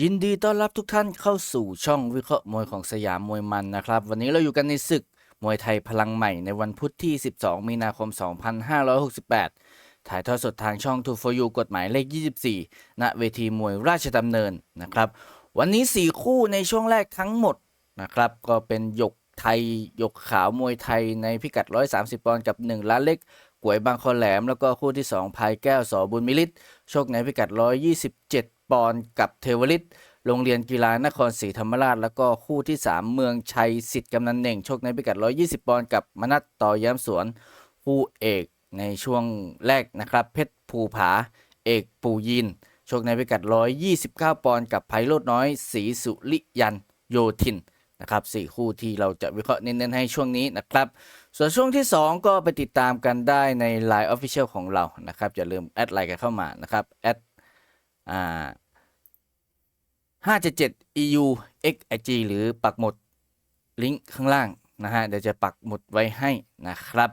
ยินดีต้อนรับทุกท่านเข้าสู่ช่องวิเคราะห์มวยของสยามมวยมันนะครับ วันนี้เราอยู่กันในศึกมวยไทยพลังใหม่ในวันพุธที่ 12 มีนาคม 2568 ถ่ายทอดสดทางช่อง2 for you กฎหมายเลข 24 ณ เวทีมวยราชดำเนินนะครับ วันนี้ 4 คู่ในช่วงแรกทั้งหมดนะครับ ก็เป็นหยกไทยหยกขาวมวยไทยในพิกัด 130 ปอนด์กับ 1 ล้านเล็กกวยบางคอแหลม แล้วก็คู่ที่2พายแก้วสอบุญมิลิตโชคในพิกัด 127 ปอนกับเทวลิตโรงเรียนกีฬานครศรีธรรมราช แล้วก็คู่ที่ 3 เมืองชัยสิทธิ์กำนันเน่งโชคในพิกัด 120 ปอนด์กับมนัตต่อย้มสวน คู่เอกในช่วงแรกนะครับ เพชรภูผา เอกปูยินโชคในพิกัด 129 ปอนด์กับไพโรดน้อยศรีสุริยันโยธินนะครับสี่คู่ที่เราจะวิเคราะห์เน้นๆให้ช่วงนี้นะครับ ส่วนช่วงที่ 2 ก็ไปติดตามกันได้ใน Line Official ของเรานะครับอย่าลืมแอดไลน์กันเข้ามานะครับแอด อ่า577 EU XIG หรือปักหมุดลิงก์ข้างล่างนะฮะเดี๋ยวจะปักหมุดไว้ให้นะครับ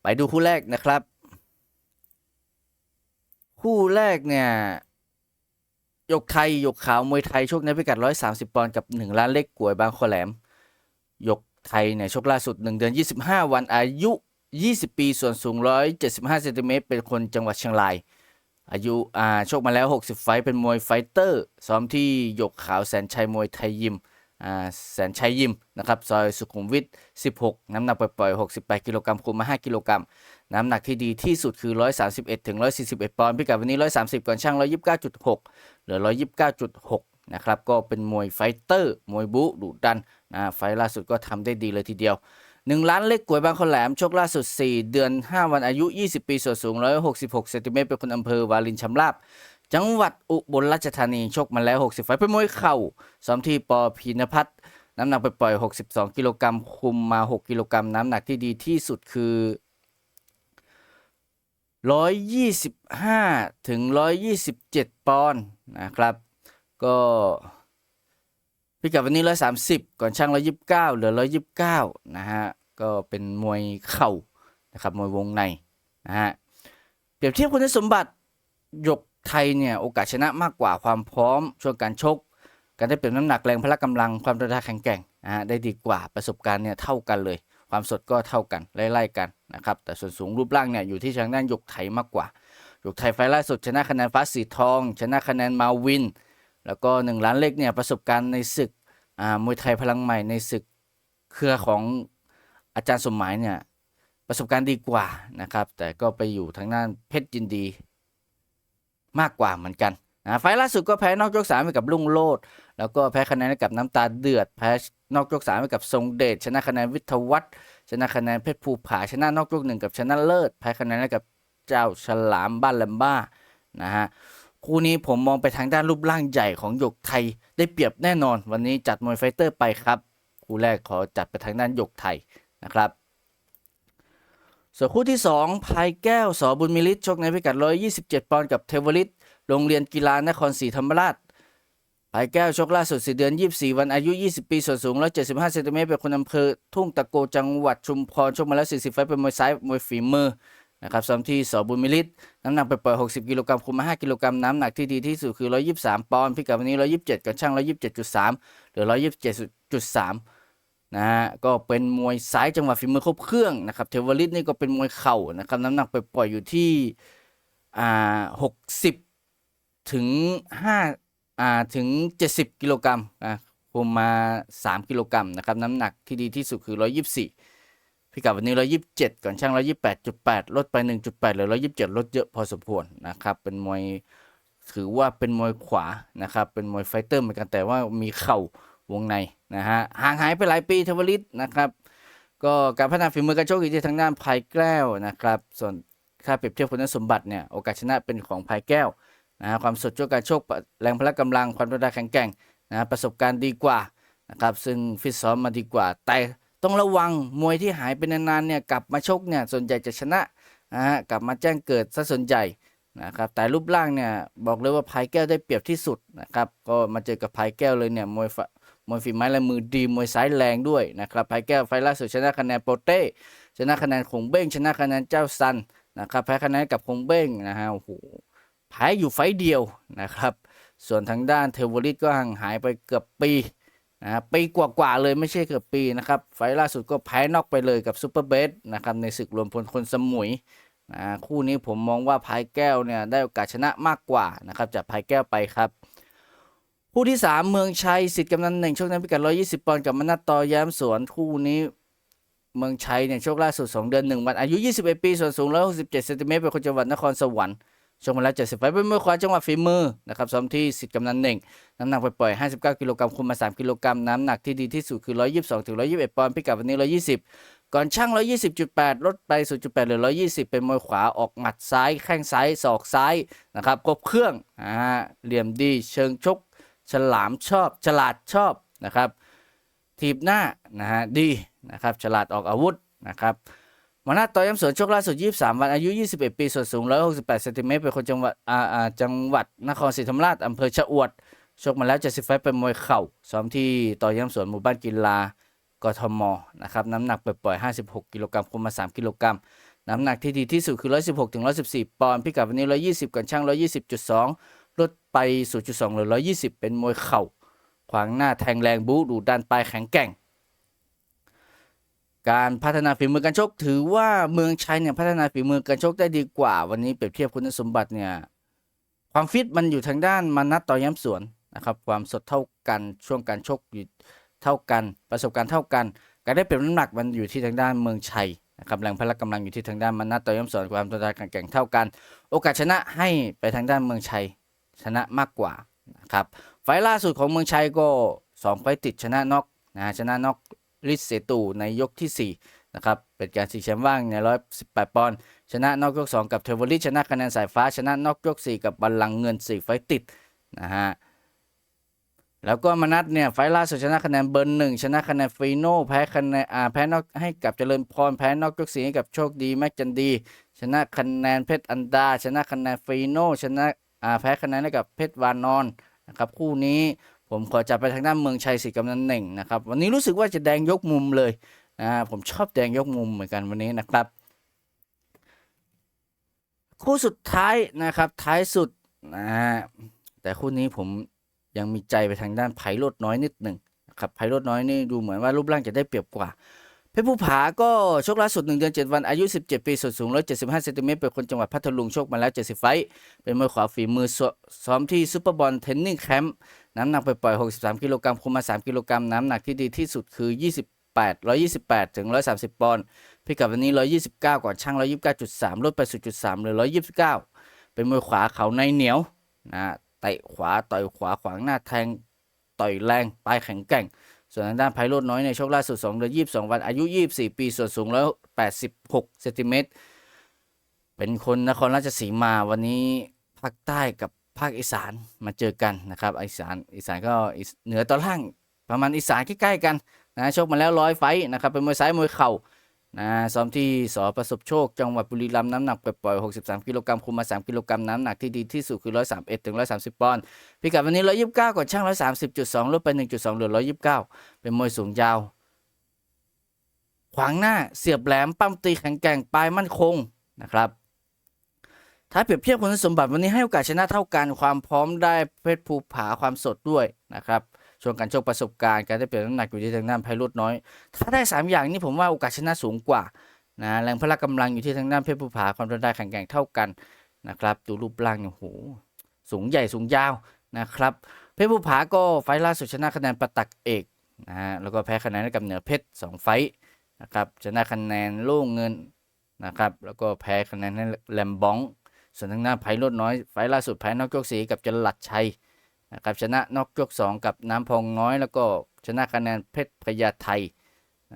ไปดูคู่แรกนะครับ คู่แรกเนี่ยยกไทยยกขาวมวยไทยโชคในพิกัด 130 ปอนด์กับ 1 ล้านเล็กกวยบางขอแหลมยกไทยเนี่ยชกล่าสุด 1 เดือน 25 วันอายุ 20 ปีส่วนสูง 175 เซนติเมตรเป็นคนจังหวัดเชียงราย อายุอ่าชกมาแล้ว 60 ไฟเป็นมวยไฟเตอร์ ซ้อมที่หยกขาวแสนชัยมวยไทยยิมอ่าแสนชัยยิมนะครับซอยสุขุมวิท 16 น้ำหนักปล่อยๆ 68 กิโลกรัมคุมมา 5 กิโลกรัม น้ำหนักที่ดีที่สุดคือ 131ถึง141 ปอนด์พิกัดวันนี้ 130 ก่อนช่าง 129.6 เหลือ 129.6 นะครับ ก็เป็นมวยไฟเตอร์ มวยบูดุดันนะไฟล่าสุดก็ทำได้ดีเลยทีเดียว 1 ล้านเล็กกวยบางคนแหลมชกล่าสุด 4 เดือน 5 วันอายุ 20 ปีส่วนสูง 166 เซนติเมตรเป็นคนอำเภอวาลินชำราบ จังหวัดอุบลราชธานีชกมาแล้ว 60 ไฟเป็นมวยเข่าซ้อมที่ปอพีนพัฒน์น้ำหนักไปปล่อย 62 กิโลกรัมคุมมา 6 กิโลกรัมน้ำหนักที่ดีที่สุดคือ125ถึง127 ปอนด์นะครับ ก็ พิกัดวันนี้130ก่อนช่าง129เหลือ129นะฮะก็เป็นมวยเข่านะครับมวยวงในนะฮะเปรียบเทียบคุณสมบัติหยกไทยเนี่ยโอกาสชนะมากกว่าความพร้อมช่วงการชก การได้เปรียบน้ำหนักแรงพละกำลังความระดาแข็งแกร่งนะฮะได้ดีกว่าประสบการณ์เนี่ยเท่ากันเลย ความสดก็เท่ากันไล่ๆกันนะครับแต่ส่วนสูงรูปร่างเนี่ยอยู่ที่ทางด้านหยกไทยมากกว่าหยกไทยไฟล์ล่าสุดชนะคะแนนฟ้าสีทอง ชนะคะแนนมาวิน แล้วก็หนึ่งล้านเล็กเนี่ยประสบการณ์ในศึกอ่ามวยไทยพลังใหม่ในศึกเครือของอาจารย์สมหมายเนี่ยประสบการณ์ดีกว่านะครับ แต่ก็ไปอยู่ทางด้านเพชรยินดี มากกว่าเหมือนกันนะไฟล์ล่าสุดก็แพ้นอกยกสามไปกับลุงโลด แล้วก็แพ้คะแนนกับน้ำตาเดือด แพ้นอกยกสามไปกับทรงเดชชนะคะแนนวิทวัฒน์ชนะคะแนนเพชรภูผาชนะนอกยกหนึ่งกับชนะเลิศ แพ้คะแนนกับเจ้าฉลามบ้านแลมบ้านะฮะ คู่นี้ผมมองไปทางด้านรูปร่างใหญ่ของหยกไทย ได้เปรียบแน่นอน วันนี้จัดมวยไฟเตอร์ไปครับ คู่แรกขอจัดไปทางด้านหยกไทยนะครับ ส่วนคู่ที่2พายแก้วสอบุญมิลิตชกในพิกัด 127 ปอนด์กับเทวลิตโรงเรียนกีฬานครศรีธรรมราชพายแก้วชกล่าสุด4เดือน 24 วันอายุ 20 ปีส่วนสูง 175เซนติเมตรเป็นคนอำเภอทุ่งตะโกจังหวัดชุมพรชกมาแล้ว40ไฟเป็นมวยซ้ายมวยฝีมือ นะครับซ้อมที่สอบุญมิลิตน้ำหนักไปปล่อย60 กิโลกรัมคุมมา 5 กิโลกรัมน้ำหนักที่ดีที่สุดคือ 123 ปอนด์พิกัดวันนี้ 127 กับช่าง 127.3 หรือ 127.3 นะฮะก็เป็นมวยซ้ายจังหวะฝีมือครบเครื่องนะครับเทวลิตนี่ก็เป็นมวยเข่านะครับน้ำหนักไปปล่อยอยู่ที่อ่า60 ถึง5อ่าถึง 70 กิโลกรัมอะคุมมา 3 กิโลกรัมนะครับน้ำหนักที่ดีที่สุดคือ 124 พิกัดวันนี้127ก่อนช่าง128.8ลดไป1.8เหลือ127ลดเยอะพอสมควรนะครับ เป็นมวยถือว่าเป็นมวยขวานะครับ เป็นมวยไฟเตอร์เหมือนกันแต่ว่ามีเข่าวงในนะฮะห่างหายไปหลายปีเทวลิตนะครับ ก็การพัฒนาฝีมือการโชกอยู่ที่ทางด้านภายแก้วนะครับ ส่วนค่าเปรียบเทียบคุณสมบัติเนี่ยโอกาสชนะเป็นของภายแก้วนะฮะความสดช่วการโชกแรงพละกำลังความระดาแข็งแกร่งนะฮะประสบการณ์ดีกว่านะครับซึ่งฟิตซ้อมมาดีกว่าแต่ ต้องระวังมวยที่หายไปนานๆเนี่ยกลับมาชกเนี่ยส่วนใหญ่จะชนะนะฮะกลับมาแจ้งเกิดซะส่วนใหญ่นะครับแต่รูปร่างเนี่ยบอกเลยว่าภายแก้วได้เปรียบที่สุดนะครับก็มาเจอกับภายแก้วเลยเนี่ยมวยฝมวยฝีไม้ลายมือดีมวยซ้ายแรงด้วยนะครับภายแก้วไฟล์ล่าสุดชนะคะแนนโปเต้ชนะคะแนนคงเบ้งชนะคะแนนเจ้าซันนะครับแพ้คะแนนกับคงเบ้งนะฮะโอ้โหแพ้อยู่ไฟต์เดียวนะครับส่วนทางด้านเทวริตก็ห่างหายไปเกือบปี นะครับปีกว่าๆเลยไม่ใช่เกือบปีนะครับ ไฟล่าสุดก็แพ้นอกไปเลยกับซูเปอร์เบสนะครับในศึกรวมพลคนสมุยนะคู่นี้ผมมองว่าพายแก้วเนี่ยได้โอกาสชนะมากกว่านะครับจากพายแก้วไปครับคู่ที่ 3 เมืองชัยสิทธิ์กำนันหนึ่งโชคนั้นพิกัด120 ปอนด์กับมนัตต่อแย้มสวนคู่นี้ เมืองชัยเนี่ยโชคล่าสุด 2 เดือน 1 วันอายุ 21 ปี ส่วนสูง 167เซนติเมตรเป็นคนจังหวัดนครสวรรค์ ชกมาแล้ว70ไฟล์เป็นมือขวาจังหวัดฝีมือนะครับซ้อมที่สิทธิ์กำนันหนึ่งน้ำหนักปปล่อยๆ59 กิโลกรัมคุมมา 3 กิโลกรัมน้ำหนักที่ดีที่สุดคือ 122ถึง121ปอนด์พิกัดวันนี้ 120 ก่อนช่าง 120.8 ลดไป 0.8เหลือ 120 เป็นมวยขวาออกหมัดซ้าย แข้งซ้ายศอกซ้ายนะครับครบเครื่องอ่าเหลี่ยมดีเชิงชก ฉลามชอบ ฉลาดชอบนะครับทีบหน้านะฮะดีนะครับฉลาดออกอาวุธนะครับ มานาต่อย้ำสวนโชคล่าสุด 23 วันอายุ 21 ปีส่วนสูง 168เซนติเมตรเป็นคนจังหวัดอ่าจังหวัดนครศรีธรรมราชอำเภอชะอวดชกมาแล้ว 70 ไฟเป็นมวยเข่าซ้อมที่ต่อย้ำสวนหมู่บ้านกีฬากทมนะครับน้ำหนักปล่อยๆ56 กิโลกรัมคุมมา 3 กิโลกรัมน้ำหนักที่ดีที่สุดคือ 116ถึง114 ปอนด์พิกัดวันนี้ 120ก่อนช่าง 120.2 ลดไป 0.2เหลือ 120 เป็นมวยเข่า ขวางหน้าแทงแรงบู๊ดูดันปลายแข็งแกร่ง การพัฒนาฝีมือการชกถือว่าเมืองชัยเนี่ยพัฒนาฝีมือการชกได้ดีกว่า วันนี้เปรียบเทียบคุณสมบัติเนี่ยความฟิตมันอยู่ทางด้านมานัดต่อย้ำสวนนะครับความสดเท่ากันช่วงการชกอยู่เท่ากัน ประสบการณ์เท่ากัน การได้เปรียบน้ำหนักมันอยู่ที่ทางด้านเมืองชัยนะครับแรงพละกำลังอยู่ที่ทางด้านมานัดต่อย้ำสวนความตัวตาแข็งเท่ากัน โอกาสชนะให้ไปทางด้านเมืองชัยชนะมากกว่านะครับไฟล์ล่าสุดของเมืองชัยก็2ไฟติดชนะน็อกนะชนะน็อก ลิสเซตูในยกที่ 4 นะครับ เป็นการชิงแชมป์ว่างใน 118 ปอนด์ชนะน็อกยก 2 กับเทอร์โวลิชนะคะแนนสายฟ้าชนะน็อกยก 4 กับบัลลังเงิน 4 ไฟติดนะฮะแล้วก็มานัดเนี่ยไฟล่าสุดชนะคะแนนเบอร์หนึ่งชนะคะแนนฟีโน่แพ้คะแนนอ่าแพ้นอกให้กับเจริญพรแพ้นอกยกสี่ให้กับโชคดีแม็กจันดี ชนะคะแนนเพชรอันดา ชนะคะแนนฟีโน่ชนะอ่าแพ้คะแนนให้กับเพชรวานอนนะครับคู่นี้ ผมขอจับไปทางด้านเมืองชัยสิทธิ์กำนันหน่งนะครับ วันนี้รู้สึกว่าจะแดงยกมุมเลยนะผมชอบแดงยกมุมเหมือนกันวันนี้นะครับ คู่สุดท้ายนะครับ ท้ายสุดนะแต่คู่นี้ผมยังมีใจไปทางด้านไผ่ลดน้อยนิดหนึ่งนะครับไผ่ลดน้อยนี่ดูเหมือนว่ารูปร่างจะได้เปรียบกว่า เพชรภูผาก็โชคล่าสุด 1 เดือน 7 วันอายุ 17 ปีส่วนสูง 175เซนติเมตรเป็นคนจังหวัดพัทลุงโชคมาแล้ว 70 ไฟต์เป็นมวยขวาฝีมือซ้อซ้อมที่ซูเปอร์บอลเทนนิ่งแคมป์น้ำหนักไปปล่อย 63 กิโลกรัมคุมมา 3 กิโลกรัมน้ำหนักที่ดีที่สุดคือ28 128 ถึง 130 ปอนด์พิกัดวันนี้ 129 ก่อนช่าง 129.3 ลดไป 0.3เหลือ 129 เป็นมวยขวาเขาในเหนียวนะเตะขวาต่อยขวาขวางหน้าแทงต่อยแรงปลายแข็งแกร่ง ส่วนทางด้านไพโรดน้อยในโชคล่าสุด2เดือน22 วันอายุ 24 ปีส่วนสูง 186เซนติเมตรเป็นคนนครราชสีมาวันนี้ภาคใต้กับภาคอีสานมาเจอกันนะครับอีสานอีสานก็เหนือตอนล่างประมาณอีสานใกล้ๆกันนะชกมาแล้วร้อยไฟนะครับเป็นมวยซ้ายมวยเข่า นะซ้อมที่สอประสบโชค จังหวัดบุรีรัมย์น้ำหนักปล่อยๆ63 กิโลกรัมคุมมา 3 กิโลกรัมน้ำหนักที่ดีที่สุดคือ 131ถึง130 ปอนด์พิกัดวันนี้ 129ก่อนช่าง 130.2 ลดไป 1.2 เหลือ 129 เป็นมวยสูงยาว ขวางหน้าเสียบแหลม ปั้มตีแข็งแกร่งปลายมั่นคงนะครับ ถ้าเปรียบเทียบคุณสมบัติวันนี้ให้โอกาสชนะเท่ากันความพร้อมได้เพชรภูผาความสดด้วยนะครับ ช่วงการชกประสบการณ์การได้เปรียบน้ำหนักอยู่ที่ทางด้านไพรุดน้อย ถ้าได้ 3 อย่างนี้ผมว่าโอกาสชนะสูงกว่านะแรงพละกำลังอยู่ที่ทางด้านเพชรภูผาความทนได้แข็งแกร่งเท่ากันนะครับดูรูปร่างเนี่ยโหสูงใหญ่สูงยาวนะครับ เพชรภูผาก็ไฟล์ล่าสุดชนะคะแนนประตักเอกนะฮะแล้วก็แพ้คะแนนกับเหนือเพชร2ไฟต์นะครับชนะคะแนนโล่งเงินนะครับแล้วก็แพ้คะแนนให้แลมบองส่วนทางหน้าไพลดน้อยไฟล์ล่าสุดแพ้นอกยกสีกับจรัดชัย นะครับชนะนอกยก 2 กับน้ำพองน้อยแล้วก็ชนะคะแนนเพชรพญาไท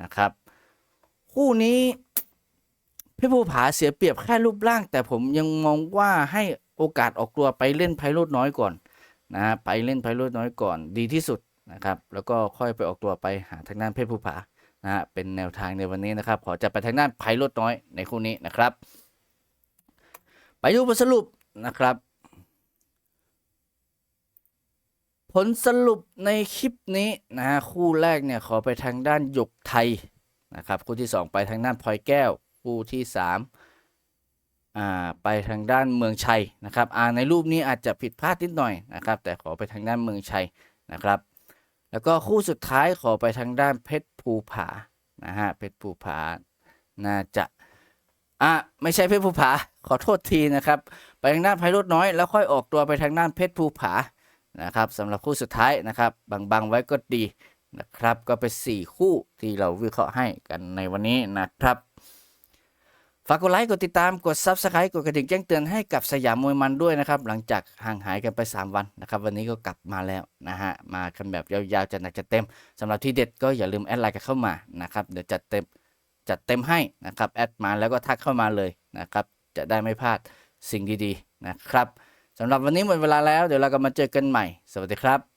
นะครับ คู่นี้เพชรภูผาเสียเปรียบแค่รูปร่าง แต่ผมยังมองว่าให้โอกาสออกตัวไปเล่นไพโรดน้อยก่อนนะไปเล่นไพโรดน้อยก่อนดีที่สุดนะครับ แล้วก็ค่อยไปออกตัวไปหาทางด้านเพชรภูผานะฮะเป็นแนวทางในวันนี้นะครับ ขอจะไปทางด้านไพโรดน้อยในคู่นี้นะครับ ไปดูผลสรุปนะครับ ผลสรุปในคลิปนี้นะฮะคู่แรกเนี่ยขอไปทางด้านหยกไทยนะครับคู่ที่ 2 ไปทางด้านพลอยแก้ว คู่ที่อ่าไปทางด้านเมืองชัยนะครับอ่าในรูปนี้อาจจะผิดพลาดนิดหน่อยนะครับแต่ขอไปทางด้านเมืองชัยนะครับ แล้วก็คู่สุดท้ายขอไปทางด้านเพชรภูผานะฮะเพชรภูผาน่าจะอะไม่ใช่เพชรภูผาขอโทษทีนะครับ ไปทางด้านไพโรดน้อยแล้วค่อยออกตัวไปทางด้านเพชรภูผา นะครับสำหรับคู่สุดท้ายนะครับบังๆไว้ก็ดีนะครับก็เป็น 4 คู่ที่เราวิเคราะห์ให้กันในวันนี้นะครับฝากกดไลค์กดติดตามกด Subscribe กดกระดิ่งแจ้งเตือนให้กับสยามมวยมันด้วยนะครับ หลังจากห่างหายกันไป 3 วันนะครับ วันนี้ก็กลับมาแล้วนะฮะ มากันแบบยาวๆจัดหนักจัดเต็มสำหรับที่เด็ดก็อย่าลืมแอดไลน์กันเข้ามานะครับ เดี๋ยวจัดเต็มจัดเต็มให้นะครับ แอดมาแล้วก็ทักเข้ามาเลยนะครับ จะได้ไม่พลาดสิ่งดีๆนะครับ สำหรับวันนี้หมดเวลาแล้ว เดี๋ยวเราก็มาเจอกันใหม่ สวัสดีครับ